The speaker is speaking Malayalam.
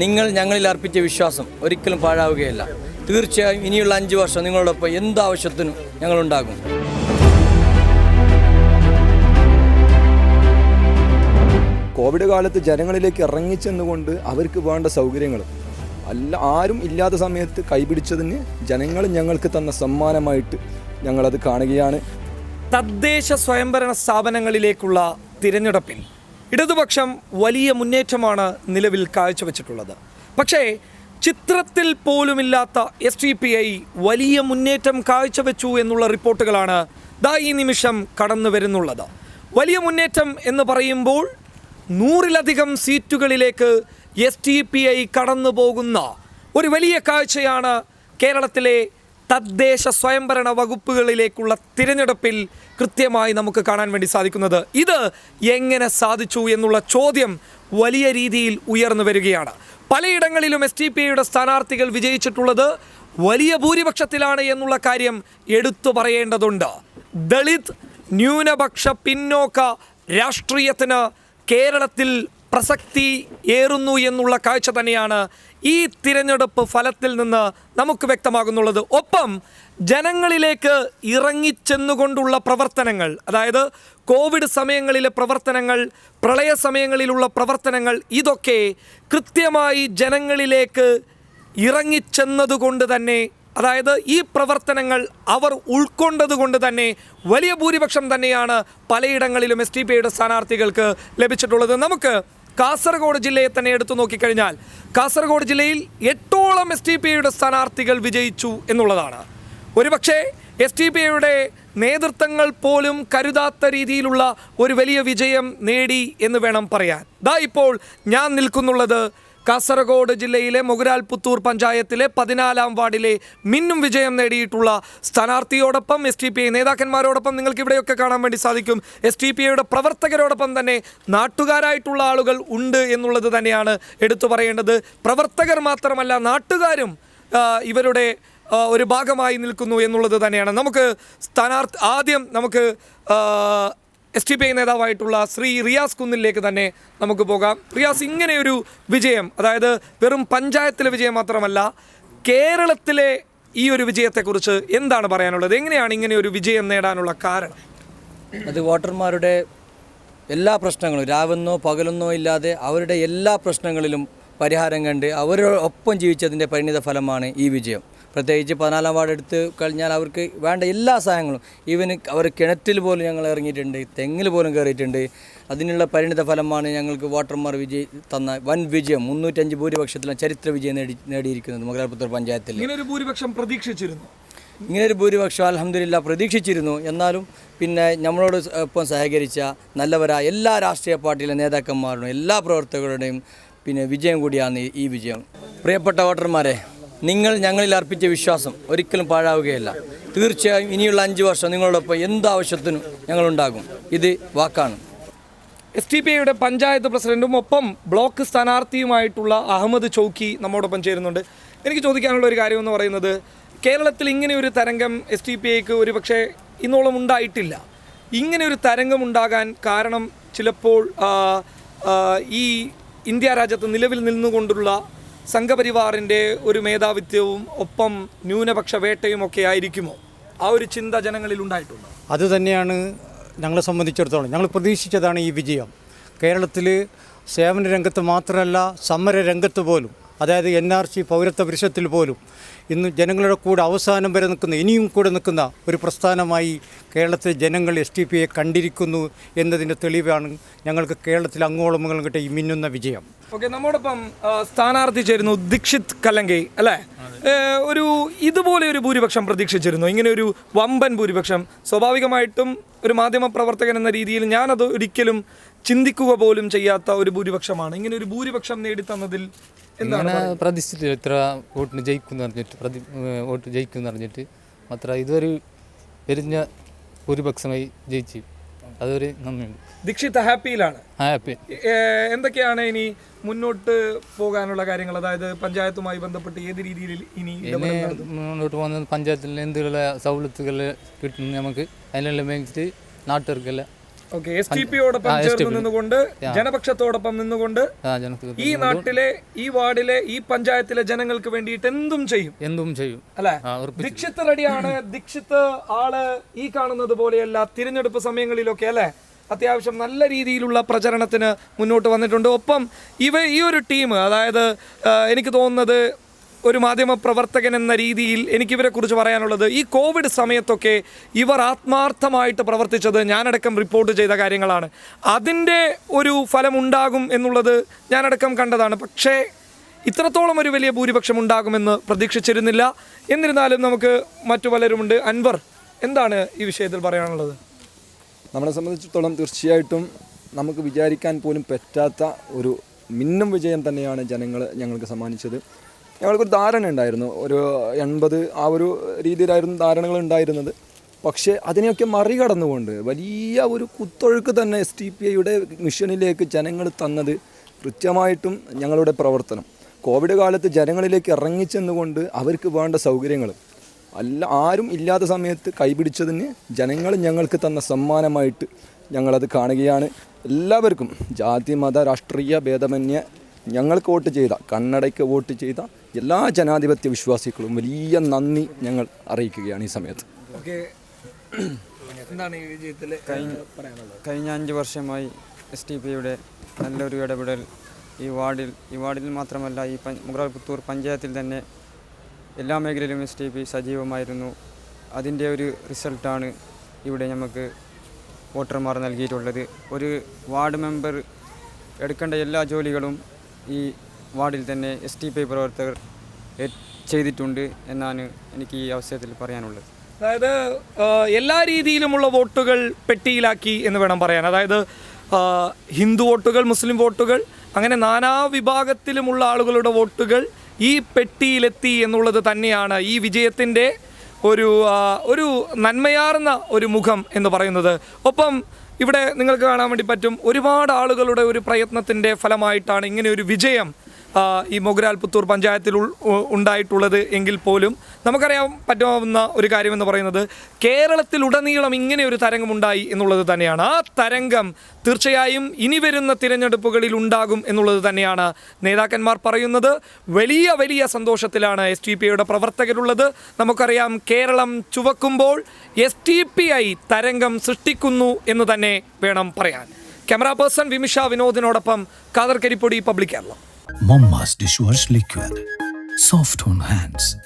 നിങ്ങൾ ഞങ്ങളിൽ അർപ്പിച്ച വിശ്വാസം ഒരിക്കലും പാഴാവുകയല്ല. തീർച്ചയായും ഇനിയുള്ള അഞ്ച് വർഷം നിങ്ങളോടൊപ്പം എന്താവശ്യത്തിനും ഞങ്ങളുണ്ടാകും. കോവിഡ് കാലത്ത് ജനങ്ങളിലേക്ക് ഇറങ്ങിച്ചെന്നുകൊണ്ട് അവർക്ക് വേണ്ട സൗകര്യങ്ങൾ. അല്ല ആരും ഇല്ലാത്ത സമയത്ത് കൈപിടിച്ചതിന് ജനങ്ങൾ ഞങ്ങൾക്ക് തന്ന സമ്മാനമായിട്ട് ഞങ്ങളത് കാണുകയാണ്. തദ്ദേശ സ്വയംഭരണ സ്ഥാപനങ്ങളിലേക്കുള്ള തിരഞ്ഞെടുപ്പിൽ ഇടതുപക്ഷം വലിയ മുന്നേറ്റമാണ് നിലവിൽ കാഴ്ചവെച്ചിട്ടുള്ളത്. പക്ഷേ ചിത്രത്തിൽ പോലുമില്ലാത്ത എസ് ടി പി ഐ വലിയ മുന്നേറ്റം കാഴ്ചവെച്ചു എന്നുള്ള റിപ്പോർട്ടുകളാണ് ദാ ഈ നിമിഷം കടന്നു വരുന്നുള്ളത്. വലിയ മുന്നേറ്റം എന്ന് പറയുമ്പോൾ നൂറിലധികം സീറ്റുകളിലേക്ക് എസ് ടി പി ഐ കടന്നു പോകുന്ന ഒരു വലിയ കാഴ്ചയാണ് കേരളത്തിലെ തദ്ദേശ സ്വയംഭരണ വകുപ്പുകളിലേക്കുള്ള തിരഞ്ഞെടുപ്പിൽ കൃത്യമായി നമുക്ക് കാണാൻ വേണ്ടി സാധിക്കുന്നത് ഇത് എങ്ങനെ സാധിച്ചു എന്നുള്ള ചോദ്യം വലിയ രീതിയിൽ ഉയർന്നു വരികയാണ്. പലയിടങ്ങളിലും എസ് ടി പി ഐയുടെ സ്ഥാനാർത്ഥികൾ വിജയിച്ചിട്ടുള്ളത് വലിയ ഭൂരിപക്ഷത്തിലാണ് എന്നുള്ള കാര്യം എടുത്തു പറയേണ്ടതുണ്ട്. ദളിത് ന്യൂനപക്ഷ പിന്നോക്ക രാഷ്ട്രീയത്തിന് കേരളത്തിൽ പ്രസക്തി ഏറുന്നു എന്നുള്ള കാഴ്ച തന്നെയാണ് ഈ തിരഞ്ഞെടുപ്പ് ഫലത്തിൽ നിന്ന് നമുക്ക് വ്യക്തമാകുന്നുള്ളത്. ഒപ്പം ജനങ്ങളിലേക്ക് ഇറങ്ങിച്ചെന്നുകൊണ്ടുള്ള പ്രവർത്തനങ്ങൾ അതായത് കോവിഡ് സമയങ്ങളിലെ പ്രവർത്തനങ്ങൾ പ്രളയ സമയങ്ങളിലുള്ള പ്രവർത്തനങ്ങൾ ഇതൊക്കെ കൃത്യമായി ജനങ്ങളിലേക്ക് ഇറങ്ങിച്ചെന്നതുകൊണ്ട് തന്നെ അതായത് ഈ പ്രവർത്തനങ്ങൾ അവർ ഉൾക്കൊണ്ടത് കൊണ്ട് തന്നെ വലിയ ഭൂരിപക്ഷം തന്നെയാണ് പലയിടങ്ങളിലും എസ് ടി പിയുടെ സ്ഥാനാർത്ഥികൾക്ക് ലഭിച്ചിട്ടുള്ളത്. നമുക്ക് കാസർഗോഡ് ജില്ലയെ തന്നെ എടുത്തു നോക്കിക്കഴിഞ്ഞാൽ കാസർഗോഡ് ജില്ലയിൽ എട്ടോളം എസ് ടി പി ഐയുടെ സ്ഥാനാർത്ഥികൾ വിജയിച്ചു എന്നുള്ളതാണ്. ഒരുപക്ഷെ എസ് ടി പി ഐയുടെ നേതൃത്വങ്ങൾ പോലും കരുതാത്ത രീതിയിലുള്ള ഒരു വലിയ വിജയം നേടി എന്ന് വേണം പറയാൻ. ദാ ഇപ്പോൾ ഞാൻ നിൽക്കുന്നുള്ളത് കാസർഗോഡ് ജില്ലയിലെ മുകുരാൽപുത്തൂർ പുത്തൂർ പഞ്ചായത്തിലെ പതിനാലാം വാർഡിലെ മിന്നും വിജയം നേടിയിട്ടുള്ള സ്ഥാനാർത്ഥിയോടൊപ്പം എസ് ടി പി ഐ നേതാക്കന്മാരോടൊപ്പം നിങ്ങൾക്ക് ഇവിടെയൊക്കെ കാണാൻ വേണ്ടി സാധിക്കും. എസ് ടി പി ഐയുടെ പ്രവർത്തകരോടൊപ്പം തന്നെ നാട്ടുകാരായിട്ടുള്ള ആളുകൾ ഉണ്ട് എന്നുള്ളത് തന്നെയാണ് എടുത്തു പറയേണ്ടത്. പ്രവർത്തകർ മാത്രമല്ല നാട്ടുകാരും ഇവരുടെ ഒരു ഭാഗമായി നിൽക്കുന്നു എന്നുള്ളത് തന്നെയാണ്. നമുക്ക് സ്ഥാനാർത്ഥി ആദ്യം നമുക്ക് എസ് ടി പി ഐ നേതാവായിട്ടുള്ള ശ്രീ റിയാസ് കുന്നിലേക്ക് തന്നെ നമുക്ക് പോകാം. റിയാസ് ഇങ്ങനെയൊരു വിജയം അതായത് വെറും പഞ്ചായത്തിലെ വിജയം മാത്രമല്ല കേരളത്തിലെ ഈ ഒരു വിജയത്തെക്കുറിച്ച് എന്താണ് പറയാനുള്ളത്? എങ്ങനെയാണ് ഇങ്ങനെ ഒരു വിജയം നേടാനുള്ള കാരണം? അത് വോട്ടർമാരുടെ എല്ലാ പ്രശ്നങ്ങളും രാവെന്നോ പകലെന്നോ ഇല്ലാതെ അവരുടെ എല്ലാ പ്രശ്നങ്ങളിലും പരിഹാരം കണ്ട് അവരോടൊപ്പം ജീവിച്ചതിന്റെ പരിണിത ഫലമാണ് ഈ വിജയം. പ്രത്യേകിച്ച് പതിനാലാം വാർഡ് എടുത്ത് കഴിഞ്ഞാൽ അവർക്ക് വേണ്ട എല്ലാ സഹായങ്ങളും ഈവന് അവർ കിണറ്റിൽ പോലും ഞങ്ങൾ ഇറങ്ങിയിട്ടുണ്ട് തെങ്ങിൽ പോലും കയറിയിട്ടുണ്ട്. അതിനുള്ള പരിണിത ഫലമാണ് ഞങ്ങൾക്ക് വോട്ടർമാർ വിജയി തന്ന വൻ വിജയം മുന്നൂറ്റഞ്ച് ഭൂരിപക്ഷത്തിലെ ചരിത്ര വിജയം നേടി നേടിയിരിക്കുന്നത് മംഗലാപുത്തൂർ പഞ്ചായത്തിൽ. ഇങ്ങനൊരു ഒരു ഭൂരിപക്ഷം പ്രതീക്ഷിച്ചിരുന്നു? ഇങ്ങനൊരു ഭൂരിപക്ഷം അലഹമില്ല പ്രതീക്ഷിച്ചിരുന്നു. എന്നാലും പിന്നെ നമ്മളോട് ഒപ്പം സഹകരിച്ച നല്ലവരായ എല്ലാ രാഷ്ട്രീയ പാർട്ടിയിലെ നേതാക്കന്മാരുടെയും എല്ലാ പ്രവർത്തകരുടെയും പിന്നെ വിജയം കൂടിയാണ് ഈ വിജയം. പ്രിയപ്പെട്ട വോട്ടർമാരെ നിങ്ങൾ ഞങ്ങളിൽ അർപ്പിച്ച വിശ്വാസം ഒരിക്കലും പാഴാവുകയല്ല. തീർച്ചയായും ഇനിയുള്ള അഞ്ച് വർഷം നിങ്ങളോടൊപ്പം എന്താവശ്യത്തിനും ഞങ്ങളുണ്ടാകും. ഇത് വാക്കാണ്. എസ് ടി പി ഐയുടെ പഞ്ചായത്ത് പ്രസിഡന്റും ഒപ്പം ബ്ലോക്ക് സ്ഥാനാർത്ഥിയുമായിട്ടുള്ള അഹമ്മദ് ചൗക്കി നമ്മോടൊപ്പം ചേരുന്നുണ്ട്. എനിക്ക് ചോദിക്കാനുള്ള ഒരു കാര്യം എന്ന് പറയുന്നത് കേരളത്തിൽ ഇങ്ങനെ ഒരു തരംഗം എസ് ടി പി ഐക്ക് ഒരു പക്ഷേ ഇന്നോളം ഉണ്ടായിട്ടില്ല. ഇങ്ങനെ ഒരു തരംഗം ഉണ്ടാകാൻ കാരണം ചിലപ്പോൾ ഈ ഇന്ത്യ രാജ്യത്ത് നിലവിൽ നിന്നുകൊണ്ടുള്ള സംഘപരിവാറിന്റെ ഒരു മേധാവിത്വവും ഒപ്പം ന്യൂനപക്ഷ വേട്ടയും ഒക്കെ ആയിരിക്കുമോ? ആ ഒരു ചിന്ത ജനങ്ങളിൽ ഉണ്ടായിട്ടുണ്ടോ? അത് തന്നെയാണ് ഞങ്ങളെ സംബന്ധിച്ചിടത്തോളം. ഞങ്ങൾ പ്രതീക്ഷിച്ചതാണ് ഈ വിജയം. കേരളത്തിൽ സേവന രംഗത്ത് മാത്രമല്ല സമര രംഗത്ത് പോലും അതായത് എൻ ആർ സി പൗരത്വ പരിഷത്തിൽ പോലും ഇന്ന് ജനങ്ങളുടെ കൂടെ അവസാനം വരെ നിൽക്കുന്ന ഇനിയും കൂടെ നിൽക്കുന്ന ഒരു പ്രസ്ഥാനമായി കേരളത്തിലെ ജനങ്ങൾ എസ് ടി പിയെ കണ്ടിരിക്കുന്നു എന്നതിന്റെ തെളിവാണ് ഞങ്ങൾക്ക് കേരളത്തിൽ അങ്ങോളം ഇങ്ങോളം കിട്ടിയ ഈ മിന്നുന്ന വിജയം. ഓക്കെ നമ്മോടൊപ്പം സ്ഥാനാർത്ഥി ചേരുന്നു ദീക്ഷിത് കല്ലങ്കൈ അല്ലേ? ഒരു ഇതുപോലെ ഒരു ഭൂരിപക്ഷം പ്രതീക്ഷിച്ചിരുന്നു. ഇങ്ങനെ ഒരു വമ്പൻ ഭൂരിപക്ഷം. സ്വാഭാവികമായിട്ടും ഒരു മാധ്യമ പ്രവർത്തകൻ എന്ന രീതിയിൽ ഞാനത് ഒരിക്കലും ചിന്തിക്കുക പോലും ചെയ്യാത്ത ഒരു ഭൂരിപക്ഷമാണ്. ഇങ്ങനെ ഒരു ഭൂരിപക്ഷം നേടിത്തന്നതിൽ ഇങ്ങനെ പ്രതീക്ഷിച്ചിട്ടില്ല ഇത്ര വോട്ടിന് ജയിക്കും എന്ന് പറഞ്ഞിട്ട് പ്രതി വോട്ട് ജയിക്കും എന്ന് പറഞ്ഞിട്ട് മാത്ര ഇതൊരു എരിഞ്ഞ ഭൂരിപക്ഷമായി ജയിച്ചു. അതൊരു നന്ദിയുണ്ട്. ദീക്ഷിത് ഹാപ്പിയിലാണ്. ഹാപ്പി. എന്തൊക്കെയാണ് ഇനി മുന്നോട്ട് പോകാനുള്ള കാര്യങ്ങൾ? അതായത് പഞ്ചായത്തുമായി ബന്ധപ്പെട്ട് ഏത് രീതിയിൽ ഇനി മുന്നോട്ട് പോകുന്ന പഞ്ചായത്തിൽ എന്തുള്ള സൗലത്തുകൾ കിട്ടുന്നു നമുക്ക് അതിനെല്ലാം വേണ്ടിയിട്ട് നാട്ടുകാർക്കെല്ലാം എസ് ടി പിയോടൊപ്പം ചേർന്ന് നിന്നുകൊണ്ട് ജനപക്ഷത്തോടൊപ്പം നിന്നുകൊണ്ട് ഈ നാട്ടിലെ ഈ വാർഡിലെ ഈ പഞ്ചായത്തിലെ ജനങ്ങൾക്ക് വേണ്ടിയിട്ട് എന്തും ചെയ്യും. എന്തും ചെയ്യും. അല്ലെ? ദീക്ഷിത് റെഡിയാണ്. ദീക്ഷിത്ത് ആൾ ഈ കാണുന്നത് പോലെയല്ല. തിരഞ്ഞെടുപ്പ് സമയങ്ങളിലൊക്കെ അല്ലെ? അത്യാവശ്യം നല്ല രീതിയിലുള്ള പ്രചരണത്തിന് മുന്നോട്ട് വന്നിട്ടുണ്ട്. ഒപ്പം ഇവ ഈ ഒരു ടീം അതായത് എനിക്ക് തോന്നുന്നത് ഒരു മാധ്യമ പ്രവർത്തകൻ എന്ന രീതിയിൽ എനിക്കിവരെ കുറിച്ച് പറയാനുള്ളത് ഈ കോവിഡ് സമയത്തൊക്കെ ഇവർ ആത്മാർത്ഥമായിട്ട് പ്രവർത്തിച്ചത് ഞാനടക്കം റിപ്പോർട്ട് ചെയ്ത കാര്യങ്ങളാണ്. അതിന്റെ ഒരു ഫലം ഉണ്ടാകും എന്നുള്ളത് ഞാനടക്കം കണ്ടതാണ്. പക്ഷേ ഇത്രത്തോളം ഒരു വലിയ ഭൂരിപക്ഷം ഉണ്ടാകുമെന്ന് പ്രതീക്ഷിച്ചിരുന്നില്ല. എന്നിരുന്നാലും നമുക്ക് മറ്റു പലരുമുണ്ട്. അൻവർ എന്താണ് ഈ വിഷയത്തിൽ പറയാനുള്ളത്? നമ്മളെ സംബന്ധിച്ചിടത്തോളം തീർച്ചയായിട്ടും നമുക്ക് വിചാരിക്കാൻ പോലും പറ്റാത്ത ഒരു മിന്നും വിജയം തന്നെയാണ് ജനങ്ങൾ ഞങ്ങൾക്ക് സമ്മാനിച്ചത്. ഞങ്ങൾക്കൊരു ധാരണ ഉണ്ടായിരുന്നു. ഒരു എൺപത് ആ ഒരു രീതിയിലായിരുന്നു ധാരണകൾ ഉണ്ടായിരുന്നത്. പക്ഷേ അതിനെയൊക്കെ മറികടന്നുകൊണ്ട് വലിയ ഒരു കുത്തൊഴുക്ക് തന്നെ എസ് ടി പി ഐയുടെ മിഷനിലേക്ക് ജനങ്ങൾ തന്നത് കൃത്യമായിട്ടും ഞങ്ങളുടെ പ്രവർത്തനം. കോവിഡ് കാലത്ത് ജനങ്ങളിലേക്ക് ഇറങ്ങിച്ചെന്നുകൊണ്ട് അവർക്ക് വേണ്ട സൗകര്യങ്ങൾ അല്ല ആരും ഇല്ലാത്ത സമയത്ത് കൈപിടിച്ചതിന് ജനങ്ങൾ ഞങ്ങൾക്ക് തന്ന സമ്മാനമായിട്ട് ഞങ്ങളത് കാണുകയാണ്. എല്ലാവർക്കും ജാതി മത രാഷ്ട്രീയ ഭേദമന്യേ ഞങ്ങൾക്ക് വോട്ട് ചെയ്ത കണ്ണടയ്ക്ക് വോട്ട് ചെയ്ത എല്ലാ ജനാധിപത്യ വിശ്വാസികളും വലിയ നന്ദി ഞങ്ങൾ അറിയിക്കുകയാണ് ഈ സമയത്ത്. ഓക്കെ. എന്താണ് ഈ വിജയത്തിൽ പറയാനുള്ളത്? കഴിഞ്ഞ അഞ്ച് വർഷമായി എസ് ടി പിയുടെ നല്ലൊരു ഇടപെടൽ ഈ വാർഡിൽ ഈ വാർഡിൽ മാത്രമല്ല ഈ മുഗ്രാൽ പുത്തൂർ പഞ്ചായത്തിൽ തന്നെ എല്ലാ മേഖലയിലും എസ് ടി പി സജീവമായിരുന്നു. അതിന്റെ ഒരു റിസൾട്ടാണ് ഇവിടെ നമുക്ക് വോട്ടർമാർ നൽകിയിട്ടുള്ളത്. ഒരു വാർഡ് മെമ്പർ എടുക്കേണ്ട എല്ലാ ജോലികളും ഈ വാർഡിൽ തന്നെ എസ് ടി പി പ്രവർത്തകർ ചെയ്തിട്ടുണ്ട് എന്നാണ് എനിക്ക് ഈ അവസരത്തിൽ പറയാനുള്ളത്. അതായത് എല്ലാ രീതിയിലുമുള്ള വോട്ടുകൾ പെട്ടിയിലാക്കി എന്ന് വേണം പറയാൻ. അതായത് ഹിന്ദു വോട്ടുകൾ മുസ്ലിം വോട്ടുകൾ അങ്ങനെ നാനാ വിഭാഗത്തിലുമുള്ള ആളുകളുടെ വോട്ടുകൾ ഈ പെട്ടിയിലെത്തി എന്നുള്ളത് തന്നെയാണ് ഈ വിജയത്തിന്റെ ഒരു ഒരു നന്മയാർന്ന ഒരു മുഖം എന്ന് പറയുന്നത്. ഒപ്പം ഇവിടെ നിങ്ങൾക്ക് കാണാൻ വേണ്ടി പറ്റും ഒരുപാട് ആളുകളുടെ ഒരു പ്രയത്നത്തിന്റെ ഫലമായിട്ടാണ് ഇങ്ങനെ ഒരു വിജയം ഈ മൊഗ്രാൽ പുത്തൂർ പഞ്ചായത്തിൽ ഉണ്ടായിട്ടുള്ളത് എങ്കിൽ പോലും നമുക്കറിയാൻ പറ്റാവുന്ന ഒരു കാര്യമെന്ന് പറയുന്നത് കേരളത്തിലുടനീളം ഇങ്ങനെ ഒരു തരംഗമുണ്ടായി എന്നുള്ളത് തന്നെയാണ്. ആ തരംഗം തീർച്ചയായും ഇനി വരുന്ന തിരഞ്ഞെടുപ്പുകളിൽ ഉണ്ടാകും എന്നുള്ളത് തന്നെയാണ് നേതാക്കന്മാർ പറയുന്നത്. വലിയ വലിയ സന്തോഷത്തിലാണ് എസ് ടി പി ഐയുടെ പ്രവർത്തകരുള്ളത്. നമുക്കറിയാം കേരളം ചുവക്കുമ്പോൾ എസ് ടി പി ഐ തരംഗം സൃഷ്ടിക്കുന്നു എന്ന് തന്നെ വേണം പറയാൻ. Camera person Vimisha വിനോദിനോടൊപ്പം Khader Karippodi public Keralam. Momma's dishwash liquid. Soft on hands,